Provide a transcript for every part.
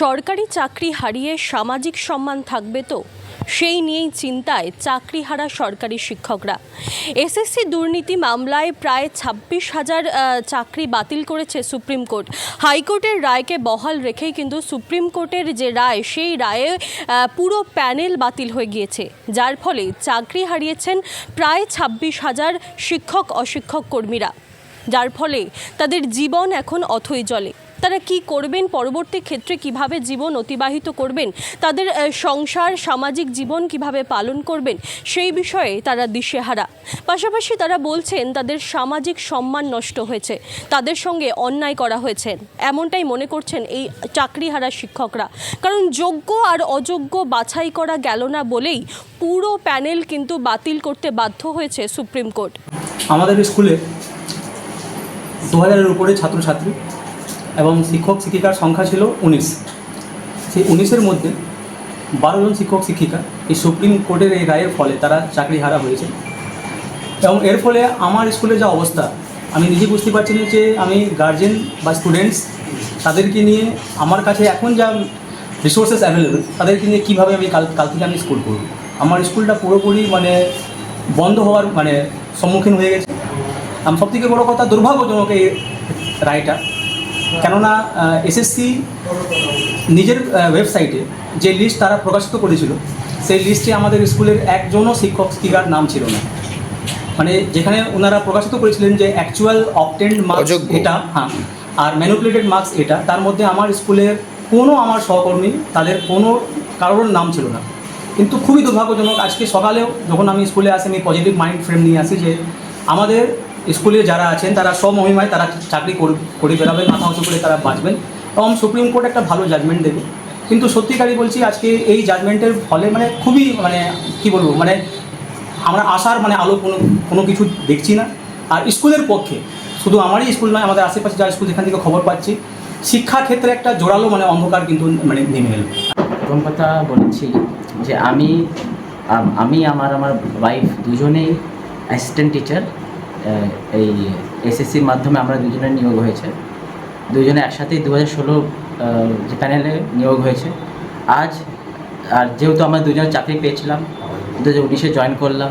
সরকারি চাকরি হারিয়ে সামাজিক সম্মান থাকবে তো? সেই নিয়েই চিন্তায় চাকরি হারা সরকারি শিক্ষকরা। এসএসসি দুর্নীতি মামলায় প্রায় ছাব্বিশ হাজার চাকরি বাতিল করেছে সুপ্রিম কোর্ট। হাইকোর্টের রায়কে বহাল রেখেই কিন্তু সুপ্রিম কোর্টের যে রায়, সেই রায়ে পুরো প্যানেল বাতিল হয়ে গিয়েছে। যার ফলে চাকরি হারিয়েছেন প্রায় ছাব্বিশ হাজার শিক্ষক অশিক্ষক কর্মীরা। যার ফলে তাদের জীবন এখন অথই জলে। তারা কি করবেন? পরবর্তী ক্ষেত্রে কীভাবে জীবন অতিবাহিত করবেন? তাদের সংসার, সামাজিক জীবন কীভাবে পালন করবেন? সেই বিষয়ে তারা দিশেহারা। পাশাপাশি তারা বলছেন, তাদের সামাজিক সম্মান নষ্ট হয়েছে। তাদের সঙ্গে অন্যায় করা হয়েছে। এমনটাই মনে করছেন এই চাকরিহারা শিক্ষকরা। কারণ যোগ্য আর অযোগ্য বাছাই করা গেল না বলেই পুরো প্যানেল কিন্তু বাতিল করতে বাধ্য হয়েছে সুপ্রিম কোর্ট। আমাদের স্কুলে দু হাজারের উপরে ছাত্রছাত্রী এবং শিক্ষক শিক্ষিকার সংখ্যা ছিল উনিশ। সেই উনিশের মধ্যে বারো জন শিক্ষক শিক্ষিকা এই সুপ্রিম কোর্টের এই রায়ের ফলে তারা চাকরি হারা হয়েছে। এবং এর ফলে আমার স্কুলের যা অবস্থা, আমি নিজে বুঝতে পারছি না যে আমি গার্জেন বা স্টুডেন্টস তাদেরকে নিয়ে আমার কাছে এখন যা রিসোর্সেস অ্যাভেলেবেল তাদেরকে নিয়ে কীভাবে আমি কাল কাল থেকে আমি স্কুল করব? আমার স্কুলটা পুরোপুরি মানে বন্ধ হওয়ার মানে সম্মুখীন হয়ে গেছে। আমি সবথেকে বড় কথা দুর্ভাগ্যজনক এই রায়টা কেননা এসএসসি নিজের ওয়েবসাইটে যে লিস্ট তারা প্রকাশিত করেছিল সেই লিস্টে আমাদের স্কুলের একজনও শিক্ষক শিক্ষিকার নাম ছিল না মানে যেখানে ওনারা প্রকাশিত করেছিলেন যে অ্যাকচুয়াল অপটেন্ড মার্কস। এটা হ্যাঁ আর ম্যানুপুলেটেড মার্কস এটা তার মধ্যে আমার স্কুলের কোনো আমার সহকর্মী তাদের কোনো কারোর নাম ছিল না কিন্তু খুবই দুর্ভাগ্যজনক আজকে সকালেও যখন আমি স্কুলে আসি আমি পজিটিভ মাইন্ড ফ্রেম নিয়ে আসি যে আমাদের স্কুলে যারা আছেন, তারা স্বমহিমায় তারা চাকরি করে- বেরাবেন মাথা উঁচু করে তারা বাঁচবেন। এবং সুপ্রিম কোর্ট একটা ভালো জাজমেন্ট দেবে। কিন্তু সত্যিকারই বলছি, আজকে এই জাজমেন্টের ফলে মানে খুবই মানে কি বলব মানে আমরা আসার মানে আলো কোনো কোনো কিছু দেখছি না। আর স্কুলের পক্ষে, শুধু আমারই স্কুল নয়, আমাদের আশেপাশে যা স্কুল যেখান থেকে খবর পাচ্ছি শিক্ষা ক্ষেত্রে একটা জোরালো মানে অন্ধকার কিন্তু মানে নেমে এলো। প্রথম কথা বলেছি যে আমি আমি আমার আমার ওয়াইফ দুজনেই অ্যাসিস্ট্যান্ট টিচার এই এসএসসির মাধ্যমে আমরা দুজনে নিয়োগ হয়েছে। দুজনে একসাথেই দু হাজার ষোলো যে প্যানেলে নিয়োগ হয়েছে। আজ, আর যেহেতু আমরা দুজনে চাকরি পেয়েছিলাম দু হাজার উনিশে জয়েন করলাম,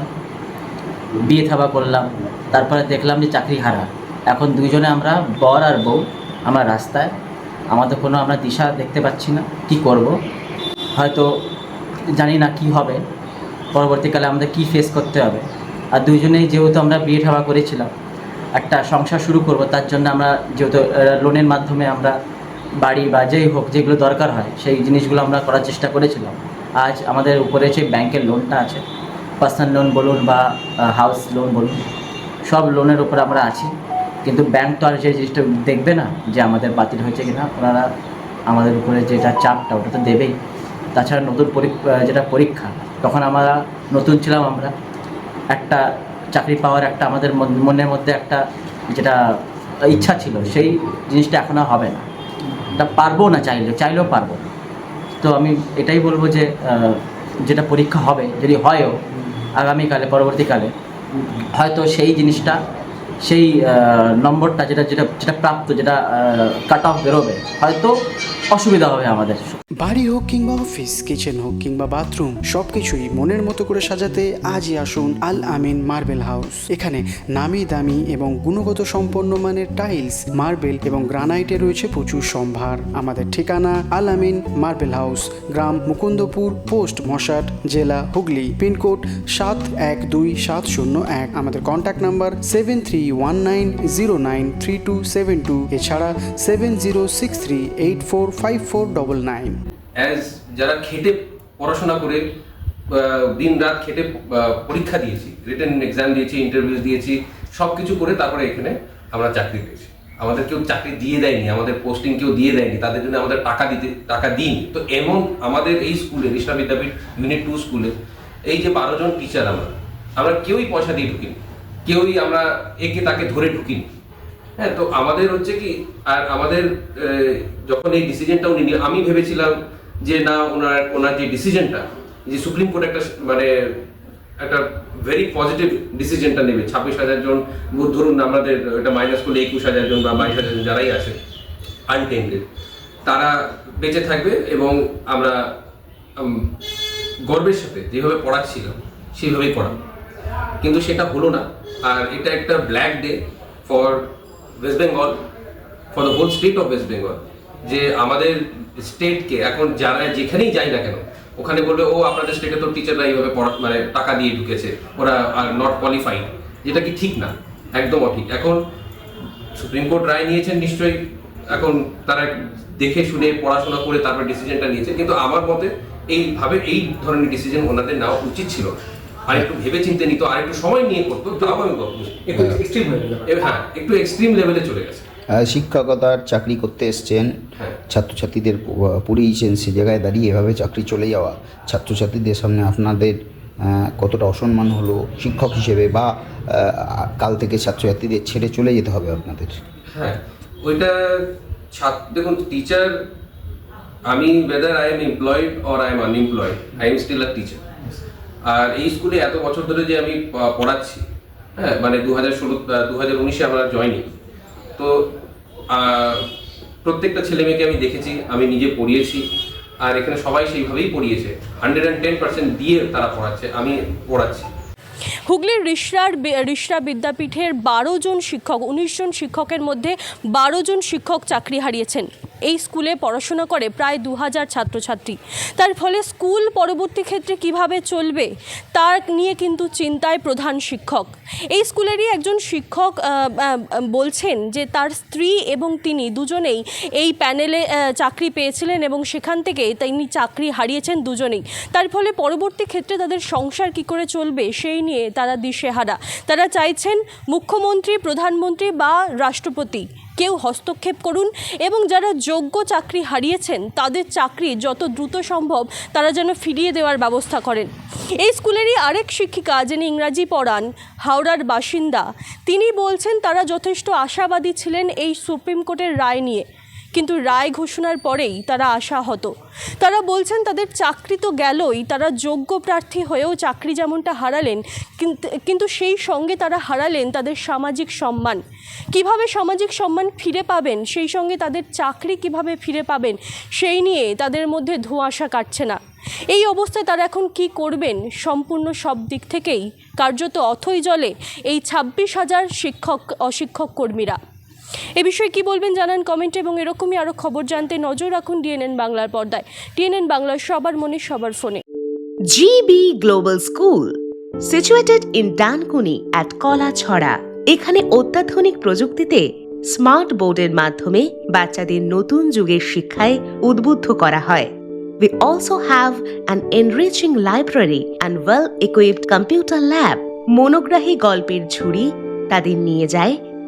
বিয়ে থাবা করলাম, তারপরে দেখলাম যে চাকরি হারা। এখন দুইজনে আমরা বর আর বউ, আমরা রাস্তায়। আমাদের কোনো আমরা দিশা দেখতে পাচ্ছি না, কি করব? হয়তো জানি না কি হবে। পরবর্তীকালে আমাদের কি ফেস করতে হবে? আর দুইজনেই যেহেতু আমরা বিয়ে ঠাবা করেছিলাম, একটা সংসার শুরু করব, তার জন্য আমরা যেহেতু লোনের মাধ্যমে আমরা বাড়ি বা যেই হোক যেগুলো দরকার হয়, সেই জিনিসগুলো আমরা করার চেষ্টা করেছিলাম। আজ আমাদের উপরে যে ব্যাংকের লোনটা আছে পার্সোনাল লোন বলুন বা হাউস লোন বলুন, সব লোনের উপর আমরা আছি। কিন্তু ব্যাংক তো আর যে জিনিসটা দেখবে না যে আমাদের বাতিল হয়েছে কিনা, ওনারা আমাদের উপরে যেটা চাপটা ওটা তো দেবেই। তাছাড়া নতুন যেটা পরীক্ষা, তখন আমরা নতুন ছিলাম আমরা। একটা চাকরি পাওয়ার একটা আমাদের মন- মনের মধ্যে একটা যেটা ইচ্ছা ছিল সেই জিনিসটা এখন আর হবে না। তা পারব না চাইলে চাইলেও পারব তো আমি এটাই বলব যে যেটা পরীক্ষা হবে যদি হয়ও আগামীকালে পরবর্তীকালে হয়তো সেই জিনিসটা সেই নম্বরটা যেটা যেটা যেটা প্রাপ্ত, যেটা কাট অফ বেরোবে, হয়তো অসুবিধা হবে আমাদের। বাড়ি হোক কিংবা অফিস কিচেন হোক কিংবা বাথরুম সবকিছুই মনের মতো করে সাজাতে আজই আসুন আল আমিন মার্বেল হাউস। এখানে নামি দামি এবং গুণগত সম্পন্ন মানের টাইলস মার্বেল এবং গ্রানাইটে রয়েছে প্রচুর সম্ভার। আমাদের ঠিকানা আল আমিন মার্বেল হাউস, গ্রাম মুকুন্দপুর, পোস্ট মশাট, জেলা হুগলি, পিনকোড সাত এক দুই সাত শূন্য এক। আমাদের contact number seven three one nine zero nine three two seven two এছাড়া seven zero six three eight four five four double nine as যারা খেটে পড়াশোনা করে দিন রাত খেটে পরীক্ষা দিয়েছি রিটেন এক্সাম দিয়েছি ইন্টারভিউ দিয়েছি সব কিছু করে তারপরে এখানে আমরা চাকরি পেয়েছি। আমাদের কেউ চাকরি দিয়ে দেয়নি, আমাদের পোস্টিং কেউ দিয়ে দেয়নি, তাদের জন্য আমাদের টাকা দিতে, টাকা দিন তো এমন আমাদের এই স্কুলে ঋষা বিদ্যাপীঠ ইউনিট টু স্কুলে এই যে বারো জন টিচার আমরা আমরা কেউই পয়সা দিয়ে ঢুকিনি। কেউই আমরা একে তাকে ধরে ঢুকিনি। হ্যাঁ তো আমাদের হচ্ছে কি, আর আমাদের যখন এই ডিসিশনটা উনি আমি ভেবেছিলাম যে না, ওনার ওনার যে ডিসিশনটা যে সুপ্রিম কোর্ট একটা মানে একটা ভেরি পজিটিভ ডিসিশনটা নেবে। ছাব্বিশ হাজার জন ধরুন আমাদের এটা মাইনাস করলে একুশ হাজার জন বা বাইশ হাজার জন যারাই আছে আনটেন্ডেড তারা বেঁচে থাকবে এবং আমরা গর্বের সাথে যেভাবে পড়াচ্ছিলাম, সেইভাবেই পড়াবো। কিন্তু সেটা হলো না। আর এটা একটা black day for West Bengal for the whole state of West Bengal যে আমাদের স্টেটকে এখন যারা যেখানেই যাই না কেন, ওখানে বলবে, ও, আপনাদের স্টেটে তো টিচাররা এইভাবে পড়া মানে টাকা দিয়ে ঢুকেছে, ওরা আর নট কোয়ালিফাইড যেটা কি ঠিক না? একদম অঠিক। এখন সুপ্রিম কোর্ট রায় নিয়েছেন নিশ্চয়ই, এখন তারা দেখে শুনে, পড়াশোনা করে তারপর ডিসিশনটা নিয়েছে। কিন্তু আমার মতে, এইভাবে, এই ধরনের ডিসিশন ওনাদের নেওয়া উচিত ছিল আর একটু ভেবে চিন্তে নিত আর একটু সময় নিয়ে করতো তাও আমি একটু এক্সট্রিম হয়ে হ্যাঁ একটু এক্সট্রিম লেভেলে চলে গেছে। শিক্ষকতার চাকরি করতে এসছেন। হ্যাঁ। ছাত্রছাত্রীদের পড়িয়েছেন সে জায়গায় দাঁড়িয়ে এভাবে চাকরি চলে যাওয়া ছাত্রছাত্রীদের সামনে আপনাদের কতটা অসম্মান হলো শিক্ষক হিসেবে বা কাল থেকে ছাত্রছাত্রীদের ছেড়ে চলে যেতে হবে আপনাদের? হ্যাঁ ওইটা ছাত্র দেখুন টিচার আমি whether I am employed or I am unemployed I am still a teacher আর এই স্কুলে এত বছর ধরে যে আমি পড়াচ্ছি হ্যাঁ মানে দু হাজার ষোলো দু হাজার উনিশে আমরা জয়নিং তো প্রত্যেকটা ছেলে মেয়েকে আমি দেখেছি, আমি নিজে পড়িয়েছি, আর এখানে সবাই সেইভাবেই পড়িয়েছে। হান্ড্রেড অ্যান্ড টেন পার্সেন্ট দিয়ে তারা পড়াচ্ছে, আমি পড়াচ্ছি। হুগলির বি- রিষড়া বিদ্যাপীঠের বারো জন শিক্ষক, উনিশ জন শিক্ষকের মধ্যে বারো জন শিক্ষক চাকরি হারিয়েছেন। এই স্কুলে পড়াশোনা করে প্রায় দু হাজার ছাত্রছাত্রী। তার ফলে স্কুল পরবর্তী ক্ষেত্রে কীভাবে চলবে, তার নিয়ে কিন্তু চিন্তায় প্রধান শিক্ষক। এই স্কুলেরই একজন শিক্ষক বলছেন যে তার স্ত্রী এবং তিনি দুজনেই এই প্যানেলে চাকরি পেয়েছিলেন এবং সেখান থেকে তিনি চাকরি হারিয়েছেন দুজনেই। তার ফলে পরবর্তী ক্ষেত্রে তাদের সংসার কি করে চলবে, সেই নিয়ে তারা দিশেহারা। তারা চাইছেন মুখ্যমন্ত্রী, প্রধানমন্ত্রী বা রাষ্ট্রপতি। কেউ হস্তক্ষেপ করুন এবং যারা যোগ্য চাকরি হারিয়েছেন, তাদের চাকরি যত দ্রুত সম্ভব তারা যেন ফিরিয়ে দেওয়ার ব্যবস্থা করেন। এই স্কুলেরই আরেক শিক্ষিকা যিনি ইংরাজি পড়ান, হাওড়ার বাসিন্দা। তিনি বলছেন, তারা যথেষ্ট আশাবাদী ছিলেন এই সুপ্রিম কোর্টের রায় নিয়ে। কিন্তু রায় ঘোষণার পরেই তারা আশা আশাহত। তারা বলছেন তাদের চাকরি তো গেলই, তারা যোগ্য প্রার্থী হয়েও চাকরি যেমনটা হারালেন কিন্তু সেই সঙ্গে তারা হারালেন তাদের সামাজিক সম্মান। কীভাবে সামাজিক সম্মান ফিরে পাবেন, সেই সঙ্গে তাদের চাকরি কীভাবে ফিরে পাবেন, সেই নিয়ে তাদের মধ্যে ধোঁয়াশা কাটছে না। এই অবস্থায় তারা এখন কি করবেন, সম্পূর্ণ সব দিক থেকেই, কার্যত অথই জলে, এই ছাব্বিশ হাজার শিক্ষক, অশিক্ষক কর্মীরা। এ বিষয়ে কি বলবেন জানান কমেন্টে এবং এরকমই আরও খবর জানতে নজর রাখুন ডিএনএন বাংলার পর্দায়। ডিএনএন বাংলার সবার মনে সবার ফোনে। GB Global School, situated in Dankuni at Kalachhara. এখানে অত্যাধুনিক প্রযুক্তিতে স্মার্ট বোর্ডের মাধ্যমে বাচ্চাদের নতুন যুগের শিক্ষায় উদ্বুদ্ধ করা হয়। We also have an enriching library and well-equipped computer lab. মনোগ্রাহী গল্পের ঝুড়ি তাদের নিয়ে যায়